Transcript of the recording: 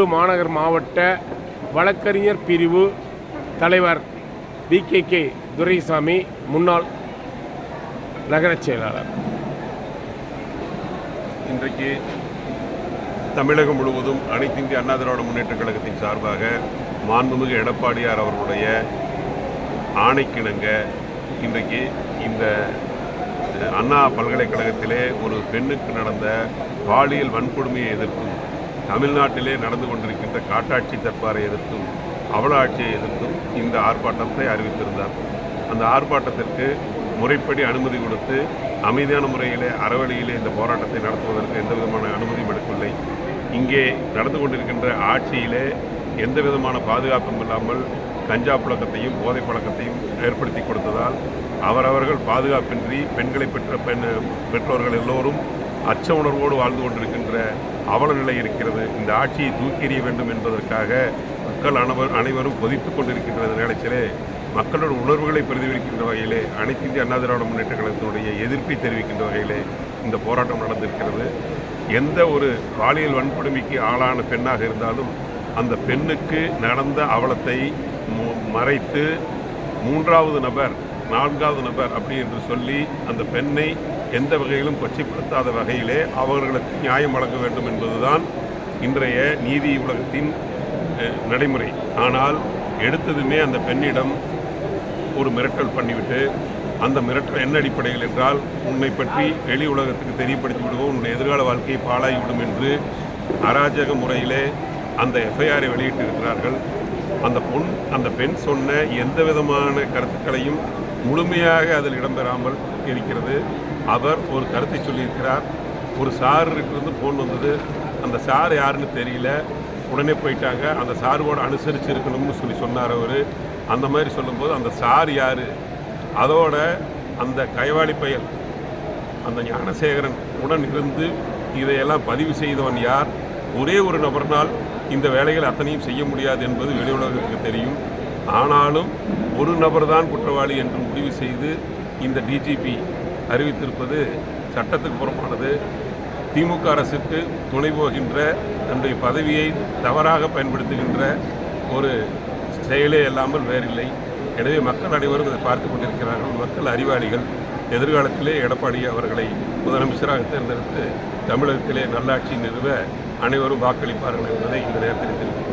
ஈரோடு மாநகர் மாவட்ட வழக்கறிஞர் பிரிவு தலைவர் வி கே கே துரைசாமி முன்னாள் நகரச் செயலாளர். இன்றைக்கு தமிழகம் முழுவதும் அனைத்து இந்திய அண்ணா திராவிட முன்னேற்ற கழகத்தின் சார்பாக மாண்புமிகு எடப்பாடியார் அவர்களுடைய ஆணைக்கிணங்க இன்றைக்கு இந்த அண்ணா பல்கலைக்கழகத்திலே ஒரு பெண்ணுக்கு நடந்த பாலியல் வன்கொடுமையை எதிர்க்கும் தமிழ்நாட்டிலே நடந்து கொண்டிருக்கின்ற காட்டாட்சி தற்பாரை எதிர்த்தும் அவலாட்சியை எதிர்த்தும் இந்த ஆர்ப்பாட்டத்தை அறிவித்திருந்தார். அந்த ஆர்ப்பாட்டத்திற்கு முறைப்படி அனுமதி கொடுத்து அமைதியான முறையிலே அறவழியிலே இந்த போராட்டத்தை நடத்துவதற்கு எந்த விதமான அனுமதியும் எடுக்கவில்லை. இங்கே நடந்து கொண்டிருக்கின்ற ஆட்சியிலே எந்த விதமான பாதுகாப்பும் இல்லாமல் கஞ்சா புழக்கத்தையும் போதை பழக்கத்தையும் ஏற்படுத்தி கொடுத்ததால் அவரவர்கள் பாதுகாப்பின்றி பெண்களை பெற்ற பெண் பெற்றோர்கள் எல்லோரும் அச்ச உணர்வோடு வாழ்ந்து கொண்டிருக்கின்ற அவல நிலை இருக்கிறது. இந்த ஆட்சியை தூக்கி எறிய வேண்டும் என்பதற்காக மக்கள் அனைவர் அனைவரும் கொதித்து கொண்டிருக்கின்ற நேரத்திலே மக்களோட உணர்வுகளை பிரதிபலிக்கின்ற வகையிலே அனைத்து இந்திய அண்ணா திராவிட முன்னேற்ற கழகத்தினுடைய எதிர்ப்பை தெரிவிக்கின்ற வகையிலே இந்த போராட்டம் நடந்திருக்கிறது. எந்த ஒரு பாலியல் வன்கொடுமைக்கு ஆளான பெண்ணாக இருந்தாலும் அந்த பெண்ணுக்கு நடந்த அவலத்தை மு- மறைத்து மூன்றாவது நபர் நான்காவது நபர் அப்படி என்று சொல்லி அந்த பெண்ணை எந்த வகையிலும் கொச்சைப்படுத்தாத வகையிலே அவர்களுக்கு நியாயம் வழங்க வேண்டும் என்பதுதான் இன்றைய நீதி உலகத்தின் நடைமுறை. ஆனால் எடுத்ததுமே அந்த பெண்ணிடம் ஒரு மிரட்டல் பண்ணிவிட்டு அந்த மிரட்டல் என்ன அடிப்படையில் என்றால் உன்னை பற்றி வெளி உலகத்துக்கு தெரியப்படுத்தி விடுவோம். உன்னுடைய எதிர்கால வாழ்க்கையை பாழாகிவிடும் என்று அராஜக முறையிலே அந்த எஃப்ஐஆரை வெளியிட்டிருக்கிறார்கள். அந்த பொன் அந்த பெண் சொன்ன எந்த விதமான கருத்துக்களையும் முழுமையாக அதில் இடம்பெறாமல் இருக்கிறது. அவர் ஒரு கருத்தை சொல்லியிருக்கிறார். ஒரு சாருக்கு ஃபோன் வந்தது. அந்த சார் யாருன்னு தெரியல. உடனே போயிட்டாங்க. அந்த சாரோட அனுசரித்து இருக்கணும்னு சொல்லி சொன்னார் அவர். அந்த மாதிரி சொல்லும்போது அந்த சார் யார்? அதோட அந்த கைவாளி பயல் அந்த ஞானசேகரன் உடன் இருந்து இதையெல்லாம் பதிவு செய்தவன் யார்? ஒரே ஒரு நபர்னால் இந்த வேலைகள் அத்தனையும் செய்ய முடியாது என்பது வெளி உலகத்துக்கு தெரியும். ஆனாலும் ஒரு நபர் தான் குற்றவாளி என்று முடிவு செய்து இந்த டிஜிபி அறிவித்திருப்பது சட்டத்துக்கு புறமானது திமுக அரசுக்கு துணை போகின்ற தன்னுடைய பதவியை தவறாக பயன்படுத்துகின்ற ஒரு செயலே இல்லாமல் வேறில்லை. எனவே மக்கள் அனைவரும் இதை பார்த்து கொண்டிருக்கிறார்கள். மக்கள் அறிவாளிகள் எதிர்காலத்திலே எடப்பாடி அவர்களை முதலமைச்சராக தேர்ந்தெடுத்து தமிழகத்திலே நல்லாட்சி நிறுவ அனைவரும் வாக்களிப்பார்கள் என்பதை இந்த நேரத்தில் தெரிவித்துக்